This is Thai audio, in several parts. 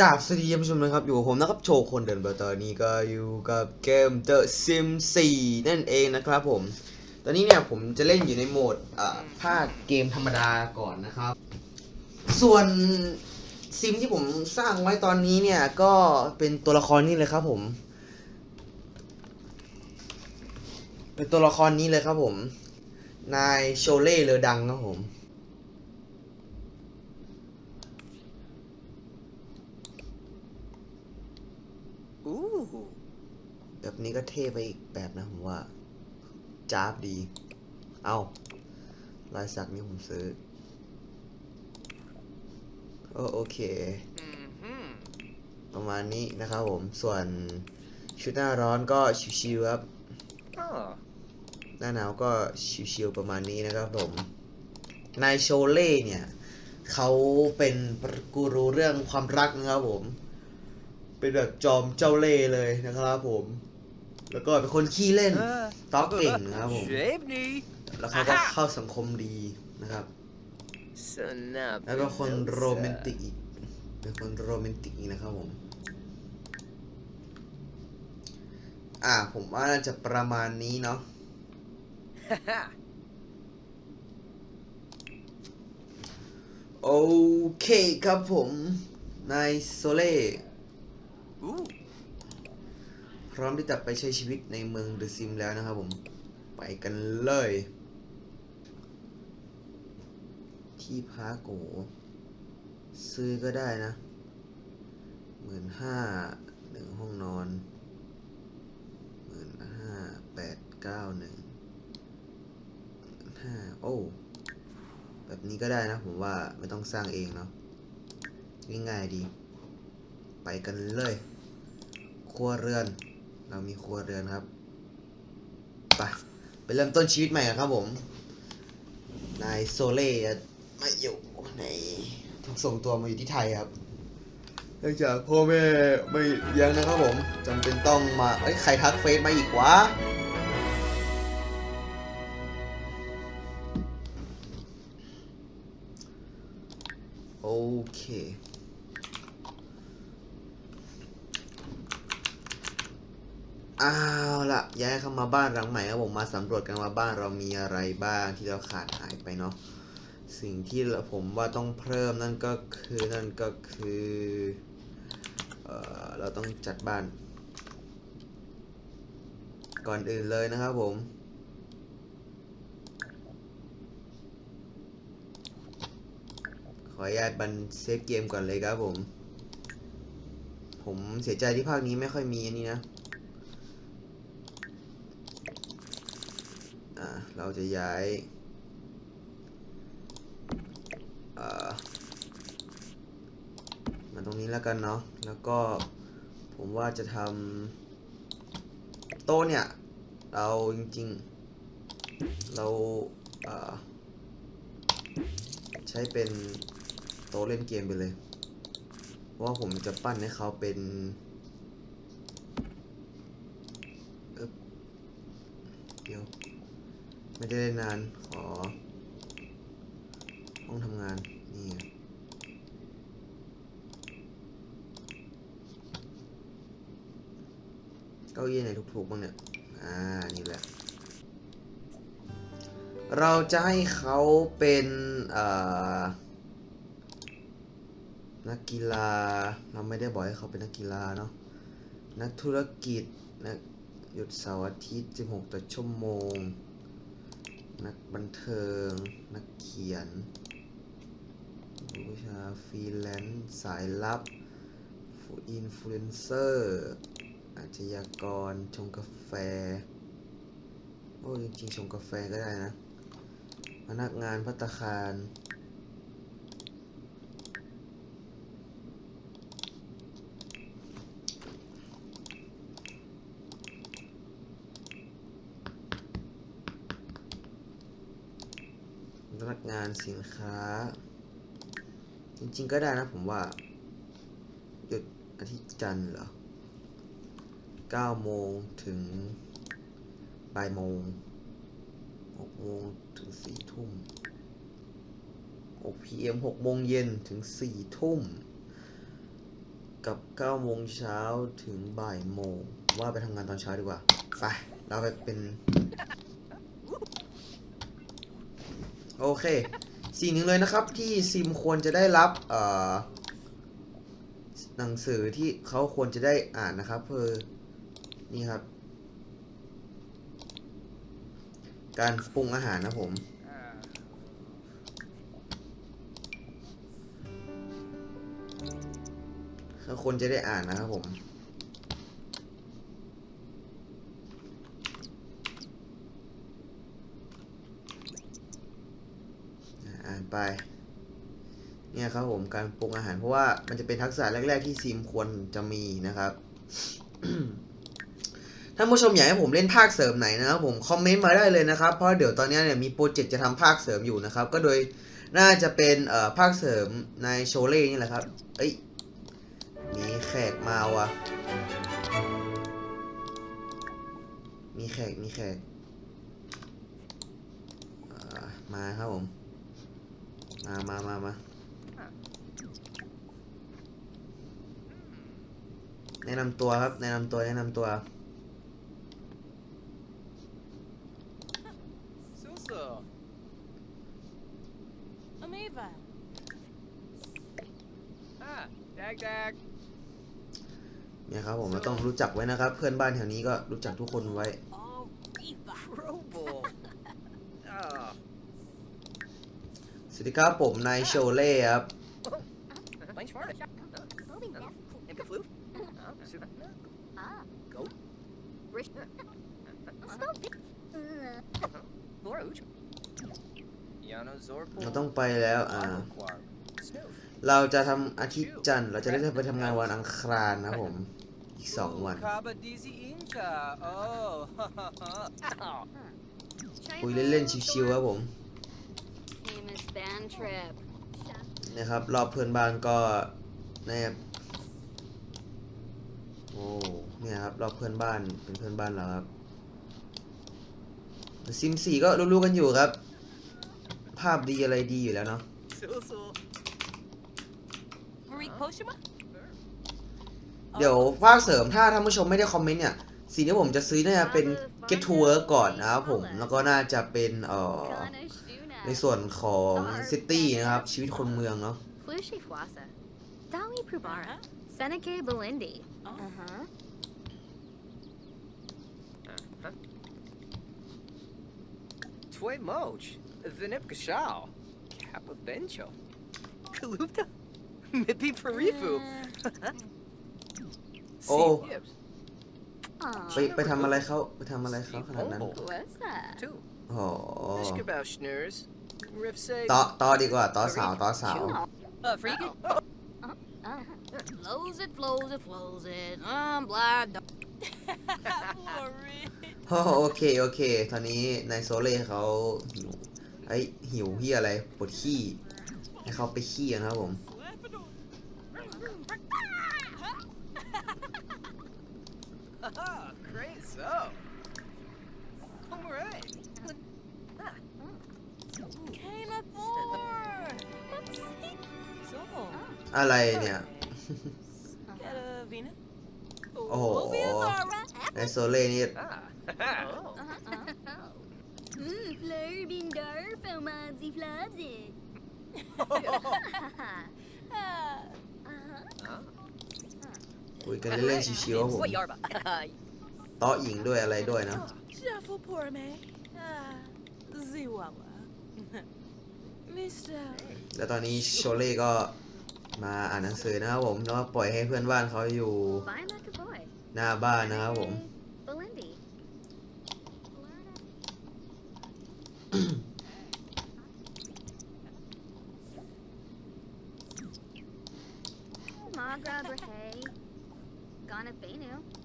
กราบสวัสดีท่านผู้ชมนะครับ อยู่กับผมนะครับ โชว์คนเดินเบอร์ตอนนี้ก็อยู่กับเกม The Sim 4นั่นเองนะครับผม ตอนนี้เนี่ยผมจะเล่นอยู่ในโหมดอ่าภาคเกมธรรมดาก่อนนะครับ ส่วนซิมที่ผมสร้างไว้ตอนนี้เนี่ย ก็เป็นตัวละครนี่เลยครับผม เป็นตัวละครนี้เลยครับผม นายโชเล่เลอดังครับผม Ooh. แบบนี้ก็เท่ไปอีกแบบนะผมว่าจ้าบดี เอาลายสักนี้ผมซื้อ โอโอเค Mm-hmm. ประมาณนี้นะครับผม ส่วนชุดหน้าร้อนก็ชิวๆครับ Oh. หน้าหนาวก็ชิวๆประมาณนี้นะครับผม นายโชเล่เนี่ย เขาเป็นกูรูเรื่องความรักนะครับผม เป็นแบบจอมเจ้าเล่ห์เลยนะครับผม แล้วก็เป็นคนขี้เล่น Uh, ต๊อกเก่งนะครับผม Shapney. แล้วเขาก็เข้าสังคมดีนะครับ So now. แล้วก็คนโรแมนติกอีก เป็นคนโรแมนติกอีกนะครับผม อ่าผมว่าน่าจะประมาณนี้เนาะโอเคครับผม นายโซเล่ Ooh. พร้อมที่จะไปใช้ชีวิตในเมืองเดอะซิมแล้วนะครับผม ไปกันเลย ที่พักโอซื้อก็ได้นะหมื่นห้าหนึ่งห้องนอนหมื่นห้าแปดเก้าหนึ่งห้าโอ้แบบนี้ก็ได้นะผมว่าไม่ต้องสร้างเองเนาะง่ายๆดี ไปกันเลย ครัวเรือน เรามีครัวเรือนครับไปไปเริ่มต้นชีวิตใหม่กันครับผม นายโซเล่จะมาอยู่ในถูกส่งตัวมาอยู่ที่ไทยครับเนื่องจากพ่อแม่ไม่เลี้ยงนะครับผมจำเป็นต้องมาเอ้ยใครทักเฟซมาอีกวะโอเค เอาละย้ายเข้ามาบ้านหลังใหม่ครับผมมาสำรวจกันว่าบ้านเรามีอะไรบ้างที่เราขาดหายไปเนาะสิ่งที่เราผมว่าต้องเพิ่มนั่นก็คือนั่นก็คือเออเราต้องจัดบ้าน ก่อนอื่นเลยนะครับผมขออนุญาตบันเซฟเกมก่อนเลยครับผม ผมเสียใจที่ภาคนี้ไม่ค่อยมีอันนี้นะ อ่า เราจะย้ายมาตรงนี้แล้วกันเนาะ แล้วก็ผมว่าจะทำโต๊ะเนี่ย เราจริงๆ เราเใช้เป็นโต๊ะเล่นเกมไปเลย เพราะว่าผมจะปั้นให้เขาเป็น อึ๊บเดี๋ยว ไม่ได้เล่นนาน ขอ ห้องทำงาน นี่เก้าอี้ไหนถูกๆบ้างเนี่ย อ่า นี่แหละ เราจะให้เขาเป็นนักกีฬา เราไม่ได้บอกให้เขาเป็นนักกีฬาเนาะ นักธุรกิจ นักหยุดเสาร์อาทิตย์ 16 ต่อชั่วโมง นักบันเทิง นักเขียนผู้วิชาฟรีแลนซ์สายลับฟูอินฟลูเอนเซอร์อาชญากร ชงกาแฟ โอ้จริงๆ ชงกาแฟก็ได้นะ พนักงานพัตคาร งานสินค้า จริง ๆ ก็ได้นะผมว่า หยุดอาทิตย์จันทร์เหรอ9โมงถึงบ่ายโมง6โมงถึง4ทุ่ม6 PM 6โมงเย็นถึง4ทุ่ม กับ9โมงเช้าถึงบ่ายโมง ว่าไปทำงานตอนเช้าดีกว่า ไป เราไปเป็น โอเค สิ่งหนึ่งเลยนะครับที่ซิมควรจะได้รับเอ่อหนังสือที่เขาควรจะได้อ่านนะครับคือนี่ครับ การปรุงอาหารนะผมเขาควรจะได้อ่านนะครับผม อ่าน ไป เนี่ยครับผมการปรุงอาหารเพราะว่ามันจะเป็นทักษะแรก ๆ ที่ซิมควรจะมีนะครับท่านผู้ชมอยากให้ผมเล่นภาคเสริมไหนนะครับผมคอมเมนต์มาได้เลยนะครับ เพราะเดี๋ยวตอนนี้เนี่ยมีโปรเจกต์จะทำภาคเสริมอยู่นะครับ ก็โดยน่าจะเป็นเอ่อภาคเสริมในโชเล่นี่แหละครับ เอ้ยมีแขกมาว่ะ มีแขกมีแขกมาครับผม มามามามาแนะนำตัวครับ แนะนำตัว แนะนำตัว So-so. Amiva. Ah, dag dag. เนี่ยครับผมเราต้องรู้จักไว้นะครับ เพื่อนบ้านแถวนี้ก็รู้จักทุกคนไว้ Oh, Eva. Crowball. oh. สวัสดีครับผมนายโชเล่ครับ Thanks for it. En gefloef? Ah, super. Ah. Go. Rish. Stop it. Boruj. Yano Zorpal. เราต้องไปแล้วอ่า Aquar. Snoof. เราจะทำอาทิตย์จันทร์เราจะได้ไปทำงานวันอังคารนะครับผม อีกสองวัน Kaba Dizi Inca. Oh. oh. คุยเล่นๆชิวๆครับผม Famous band trip. นะครับ รอบเพื่อนบ้านก็นะครับโอ้เนี่ยครับ รอบเพื่อนบ้านเป็นเพื่อนบ้านเราครับซิมสี่ก็รู้ๆกันอยู่ครับ ภาพดีอะไรดีอยู่แล้วเนาะ So-so. Marie Poshima? เดี๋ยวภาคเสริมถ้าท่านผู้ชมไม่ได้คอมเมนต์เนี่ยสิ่งที่ผมจะซื้อน่าจะเป็น Get to Work ก่อนนะครับผม แล้วก็น่าจะเป็นเอ่อ Kana Shuna. ในส่วนของ City นะครับ ชีวิตคนเมืองเนาะ Flushi Fwasa. Dali Prubara. Uh-huh. Seneca Belindi. Oh. Uh huh. Uh-huh. Tway Moch. Vinip Gashal. Kappa Bencho. Kalupta. Mippy Parifu. Oh. Yips. ไปไปทำอะไรเขาไปทำอะไรเขาขนาดนั้น What's that? Two. อ๋อ Ishkabau Schnurs. Riff say. ต่อต่อดีกว่าต่อสาวต่อสาว Uh, freaky? Uh, flows it, flows it, flows it. Um, blah. da- Marie. โอเค โอเค ตอนนี้นายโซเล่เขาหิวไอยหิวเฮียอะไรปวดขี้ให้เขาไปขี้กันนะครับผม Haha, great so. อะไรเนี่ย get a Vina? Oh. Ovia's alright. นายโซเล่นี่ Ah. oh. Mmm, fleur bindar, fomanzi flabzi. Uh, Uh-huh. คุยกันเล่นๆชิวๆครับผม What yarba? โต๊ะหญิงด้วยอะไรด้วยนะ Shuffle poor me. Ah, Ziwawa. Mister. แล้วตอนนี้โชเล่ก็ มาอ่านหนังสือนะครับผมแล้วก็ปล่อยให้เพื่อนบ้านเขาอยู่ Bye, Macaboy. หน้าบ้านนะครับผม Belindi. Magra Brahe. Gana Benu. Zoya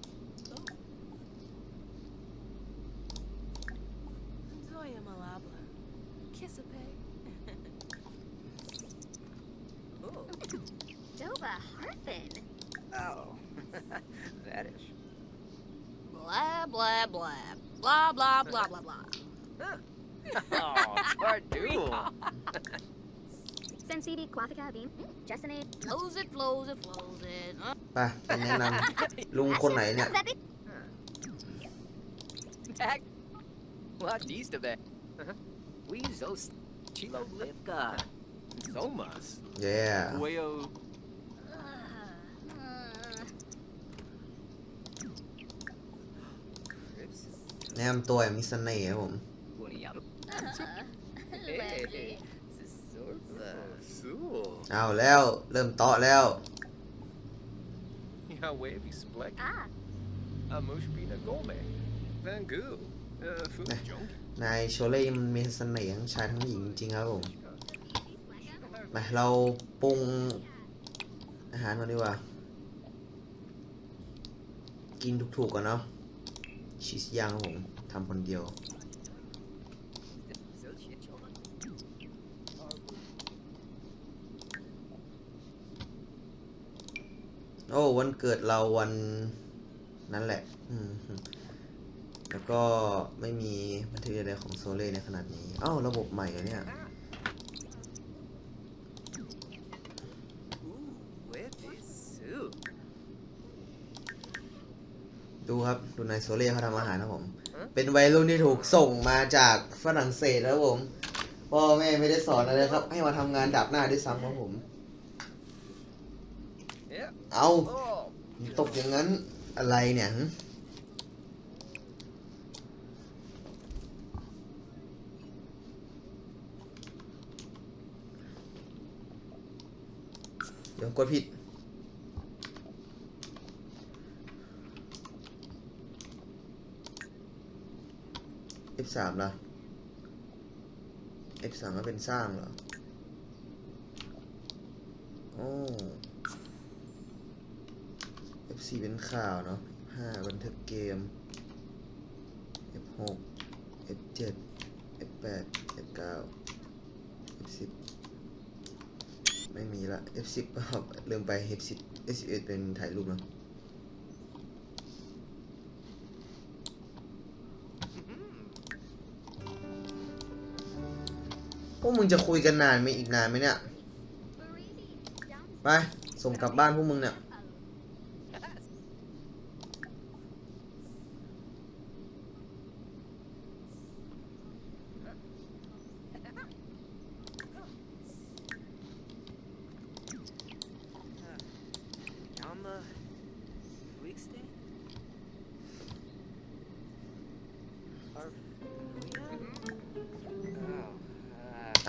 Blah, blah, blah. Blah, blah, blah, blah, blah. Oh, Pardool. Sensibi Quathica Beam. Jessenade. Flows it, flows it, flows it. Uh, ไปไปแนะนำลุงคนไหนเนี่ย That be ๆ Back. What east of there? We zos chilo livka. Zomas. เย่ แนะนำตัวอย่างมีเสน่ห์ครับผม Uniyam. Lovely. Sisorba. Sul. เอาแล้ว เริ่มเตาะแล้ว Ja, wavy splek. Ah. Amush bina gome. Van Goo. Uh, food Eh. junkie. นายโชเล่มันมีเสน่ห์ทั้งชายทั้งหญิงจริงๆครับผมมาเราปรุงอาหารก่อนดีกว่า กินถูกๆก่อนเนาะ ชีสย่างครับผมทำคนเดียว โอ้วันเกิดเราวันนั้นแหละ แล้วก็ไม่มีบันทึกอะไรของโซเล่ในขนาดนี้เอ้าระบบใหม่เหรอเนี่ย ดูครับ ดูนายโซเล่เขาทำอาหารนะผม เป็นวัยรุ่นที่ถูกส่งมาจากฝรั่งเศสนะครับผม พ่อแม่ไม่ได้สอนอะไรครับ ให้มาทำงานดับหน้าด้วยซ้ำครับผม Yep. เอา Oh. ตกอย่างนั้นอะไรเนี่ยหึเดี๋ยวกดผิด F3 ล่ะ F3 ก็เป็นสร้างเหรอโอ้ F4 เป็นข่าวเนาะ F5 บันทึกเกม F6 F7 F8 F9 F10 ไม่มีละ F10 ครับลืมไป F10 F11 เป็นถ่ายรูปเนาะ วกมึงจะคุยกันนานไหมอีกนานไหมเนี่ย ไป ส่งกลับบ้านพวกมึงเนี่ย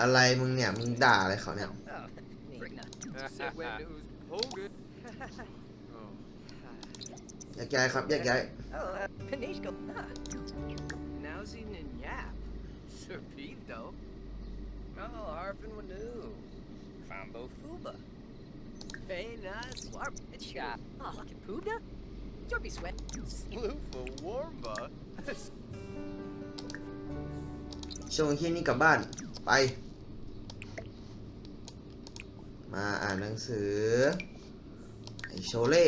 อะไรมึงเนี่ยมึงด่าอะไรเขาเนี่ย Uh, oh. Frigna. Sit when news pogut. Oh. แยกย้ายครับแยกย้าย Oh, uh, Panishko. Huh. Nowsy and Yap. Sir Pete, though. Oh, Harfin Wanu. Fambo Fuba. Hey, nice. Warp. It's shot. Oh, fucking Pooda? Don't be sweat. Slew for Warmba. ช่วงที่นี้กลับบ้าน ไป มาอ่านหนังสือไอโชเล่